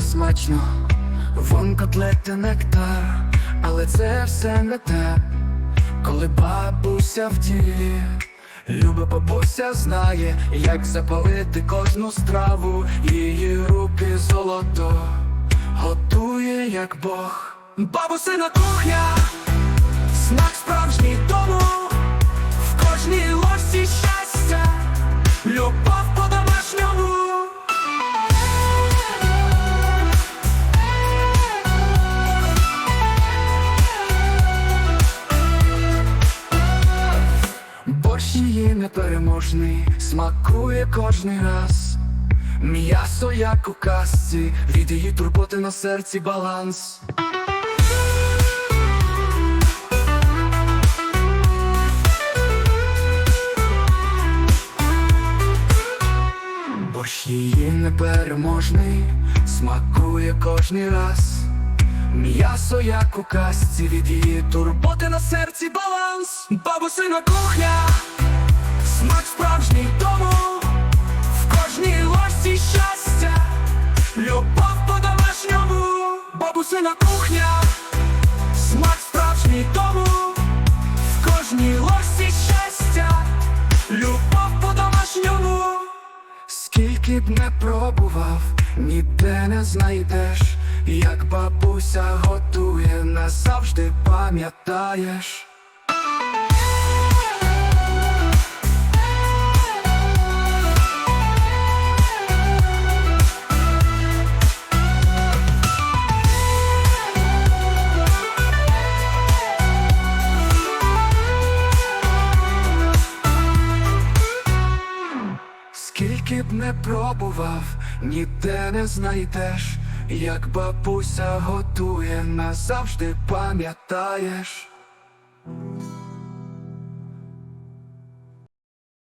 смачно, вон котлети нектар, але це все не те, коли бабуся в ділі. Люба бабуся знає, як запалити кожну страву, її руки золото готує, як Бог. Бабусина кухня, Борщ її непереможний, смакує кожний раз. М'ясо, як у казці, від її турботи на серці баланс. Борщ її непереможний, смакує кожний раз. М'ясо, як у казці, від її турботи на серці баланс. Бабусина кухня, Бабусина кухня, смак справжній тому, в кожній лосі щастя, любов по-домашньому. Скільки б не пробував, ніде не знайдеш, як бабуся готує, назавжди пам'ятаєш. Скільки б не пробував, ніде не знайдеш, як бабуся готує, назавжди пам'ятаєш.